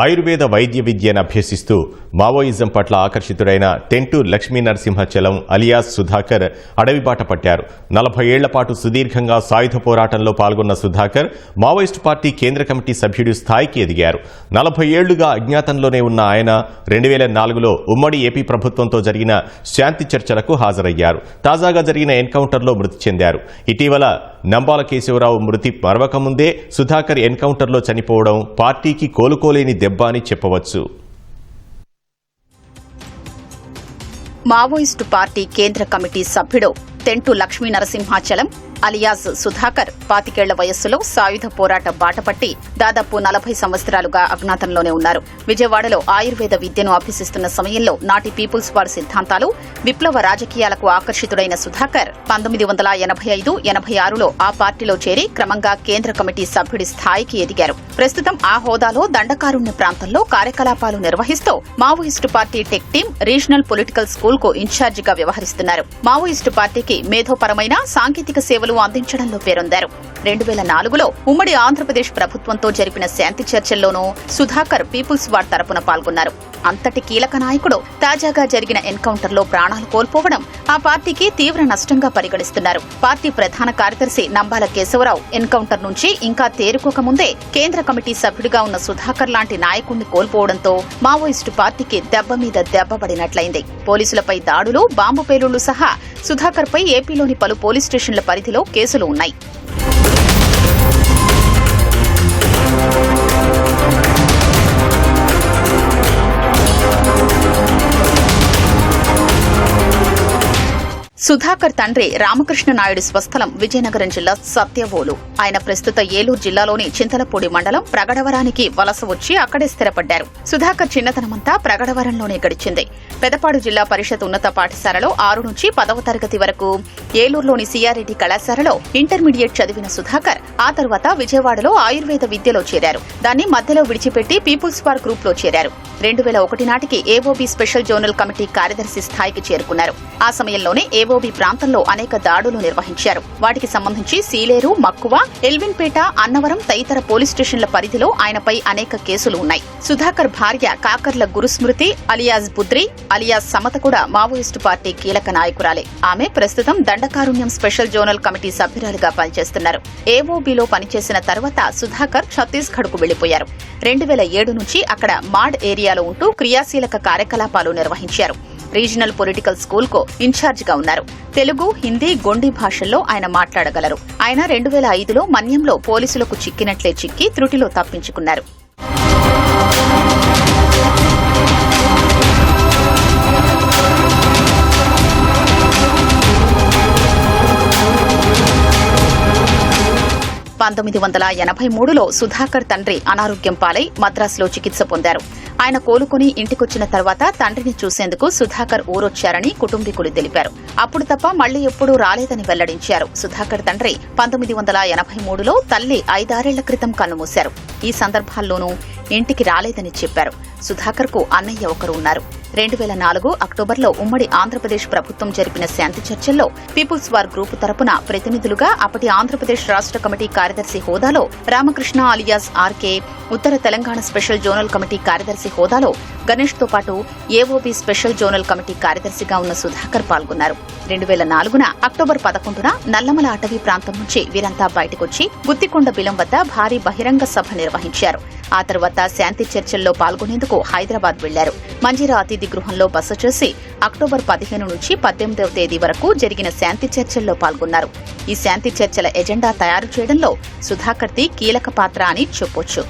ఆయుర్వేద వైద్య విద్యను అభ్యసిస్తూ మావోయిజం పట్ల ఆకర్షితుడైన టెంటు లక్ష్మీ నరసింహచలం అలియాస్ సుధాకర్ అడవిబాట పట్టారు. నలభై ఏళ్ళపాటు సుదీర్ఘంగా సాయుధ పోరాటంలో పాల్గొన్న సుధాకర్ మావోయిస్టు పార్టీ కేంద్ర కమిటీ సభ్యుడి స్థాయికి ఎదిగారు. నలభై ఏళ్ళుగా అజ్ఞాతంలోనే ఉన్న ఆయన రెండు వేల నాలుగులో ఉమ్మడి ఏపీ ప్రభుత్వంతో జరిగిన శాంతి చర్చలకు హాజరయ్యారు. తాజాగా జరిగిన ఎన్కౌంటర్లో మృతి చెందారు. ఇటీవల నంబాల కేశవరావు మృతి మరవకముందే సుధాకర్ ఎన్కౌంటర్లో చనిపోవడం పార్టీకి కోలుకోలేని దెబ్బ అని చెప్పవచ్చు. మావోయిస్టు పార్టీ కేంద్ర కమిటీ సభ్యుడు తెంటు లక్ష్మీ నరసింహాచలం అలియాస్ సుధాకర్ పాతికేళ్ళ వయస్సులో సాయుధ పోరాట బాటపట్టి దాదాపు నలభై సంవత్సరాలుగా అజ్ఞాతంలోనే ఉన్నారు. విజయవాడలో ఆయుర్వేద విద్యను అభ్యసిస్తున్న సమయంలో నాటి పీపుల్స్ వార్ సిద్ధాంతాలు విప్లవ రాజకీయాలకు ఆకర్షితుడైన సుధాకర్ పంతొమ్మిది వందల ఎనభై ఐదు ఎనభై ఆరులో ఆ పార్టీలో చేరి క్రమంగా కేంద్ర కమిటీ సభ్యుడి స్థాయికి ఎదిగారు. ప్రస్తుతం ఆ హోదాలో దండకారుణ్య ప్రాంతంలో కార్యకలాపాలు నిర్వహిస్తూ Maoist party tech team regional political స్కూల్కు ఇన్ఛార్జిగా వ్యవహరిస్తున్నారు. మావోయిస్టు పార్టీకి మేధోపరమైన సాంకేతిక సేవ సేవలు అందించడంలో పేరొందారు. రెండు వేల నాలుగులో ఉమ్మడి ఆంధ్రప్రదేశ్ ప్రభుత్వంతో జరిపిన శాంతి చర్చల్లోనూ సుధాకర్ పీపుల్స్ వార్ తరపున పాల్గొన్నారు. అంతటి కీలక నాయకుడు తాజాగా జరిగిన ఎన్కౌంటర్లో ప్రాణాలు కోల్పోవడం ఆ పార్టీకి తీవ్ర నష్టంగా పరిగణిస్తున్నారు. పార్టీ ప్రధాన కార్యదర్శి నంబాల కేశవరావు ఎన్కౌంటర్ నుంచి ఇంకా తేరుకోకముందే కేంద్ర కమిటీ సభ్యుడిగా ఉన్న సుధాకర్ లాంటి నాయకుణ్ణి కోల్పోవడంతో మావోయిస్టు పార్టీకి దెబ్బ మీద దెబ్బ పడినట్లయింది. పోలీసులపై దాడులు బాంబు పేలుళ్ళు సహా సుధాకర్ పై ఏపీలోని పలు పోలీస్ స్టేషన్ల పరిధిలో కేసులు ఉన్నాయి. సుధాకర్ తండ్రి రామకృష్ణ నాయుడు స్వస్థలం విజయనగరం జిల్లా సత్యవోలు. ఆయన ప్రస్తుత ఏలూరు జిల్లాలోని చింతలపూడి మండలం ప్రగడవరానికి వలస వచ్చి అక్కడే స్థిరపడ్డారు. సుధాకర్ చిన్నతనమంతా ప్రగడవరంలోనే గడిచింది. పెదపాడు జిల్లా పరిషత్ ఉన్నత పాఠశాలలో ఆరు నుంచి పదవ తరగతి వరకు ఏలూరులోని సిఆర్రెడ్డి కళాశాలలో ఇంటర్మీడియట్ చదివిన సుధాకర్ ఆ తర్వాత విజయవాడలో ఆయుర్వేద విద్యలో చేరారు. దాన్ని మధ్యలో విడిచిపెట్టి పీపుల్స్ పార్ గ్రూప్లో చేరారు. రెండు వేల ఒకటి నాటికి ఏవోబీ స్పెషల్ జోనల్ కమిటీ కార్యదర్శి స్థాయికి చేరుకున్నారు. ఆ సమయంలోనే ఏవోబీ ప్రాంతంలో అనేక దాడులు నిర్వహించారు. వాటికి సంబంధించి సీలేరు మక్కువ ఎల్విన్పేట అన్నవరం తదితర పోలీస్ స్టేషన్ల పరిధిలో ఆయనపై అనేక కేసులు ఉన్నాయి. సుధాకర్ భార్య కాకర్ల గురుస్మృతి అలియాస్ బుద్రి అలియాస్ సమత కూడా మావోయిస్టు పార్టీ కీలక నాయకురాలే. ఆమె ప్రస్తుతం దండకారుణ్యం స్పెషల్ జోనల్ కమిటీ సభ్యురాలుగా పనిచేస్తున్నారు. ఏఓబీలో పనిచేసిన తర్వాత సుధాకర్ ఛత్తీస్గఢ్కు వెళ్ళిపోయారు రెండు వేల ఏడు నుంచి అక్కడ మాడ్ ఏరియాలో ఉంటూ క్రియాశీలక కార్యకలాపాలు నిర్వహించారు. రీజనల్ పొలిటికల్ స్కూల్కు ఇన్ఛార్జ్గా ఉన్నారు. తెలుగు హిందీ గొండి భాషల్లో ఆయన మాట్లాడగలరు. ఆయన రెండు వేల ఐదులో మన్యంలో పోలీసులకు చిక్కినట్లే చిక్కి త్రుటిలో తప్పించుకున్నారు. పంతొమ్మిది వందల ఎనభై మూడులో సుధాకర్ తండ్రి అనారోగ్యం పాలై మద్రాసులో చికిత్స పొందారు. ఆయన కోలుకుని ఇంటికొచ్చిన తర్వాత తండ్రిని చూసేందుకు సుధాకర్ ఊరొచ్చారని కుటుంబీకులు తెలిపారు. అప్పుడు తప్ప మళ్ళీ ఎప్పుడూ రాలేదని వెల్లడించారు. సుధాకర్ తండ్రి పంతొమ్మిది వందల ఎనభై మూడులో తల్లి ఐదారేళ్ళ క్రితం కన్నుమూశారు. ఈ సందర్భాల్లోనూ ఇంటికి రాలేదని చెప్పారు. సుధాకర్కు అన్నయ్య ఒకరు ఉన్నారు రెండు వేల నాలుగు అక్టోబర్లో ఉమ్మడి ఆంధ్రప్రదేశ్ ప్రభుత్వం జరిపిన శాంతి చర్చల్లో పీపుల్స్ వార్ గ్రూప్ తరపున ప్రతినిధులుగా అప్పటి ఆంధ్రప్రదేశ్ రాష్ట కమిటీ కార్యదర్శి హోదాలో రామకృష్ణ అలియాస్ ఆర్కే ఉత్తర తెలంగాణ స్పెషల్ జోనల్ కమిటీ కార్యదర్శి హోదాలో గణేష్తో పాటు ఏఓబీ స్పెషల్ జోనల్ కమిటీ కార్యదర్శిగా ఉన్న సుధాకర్ పాల్గొన్నారు. రెండు వేల నాలుగున అక్టోబర్ పదకొండున నల్లమల అటవీ ప్రాంతం నుంచి వీరంతా బయటకొచ్చి గుత్తికొండ బిలం వద్ద భారీ బహిరంగ సభ నిర్వహించారు. ఆ తర్వాత శాంతి చర్చల్లో పాల్గొనేందుకు హైదరాబాద్ వెళ్ళారు. మంజీరా అతిథి గృహంలో బస చేసి అక్టోబర్ పదిహేను నుంచి పద్దెనిమిదవ తేదీ వరకు జరిగిన శాంతి చర్చల్లో పాల్గొన్నారు. ఈ శాంతి చర్చల ఎజెండా తయారు చేయడంలో సుధాకర్ది కీలక పాత్ర అని చెప్పొచ్చు.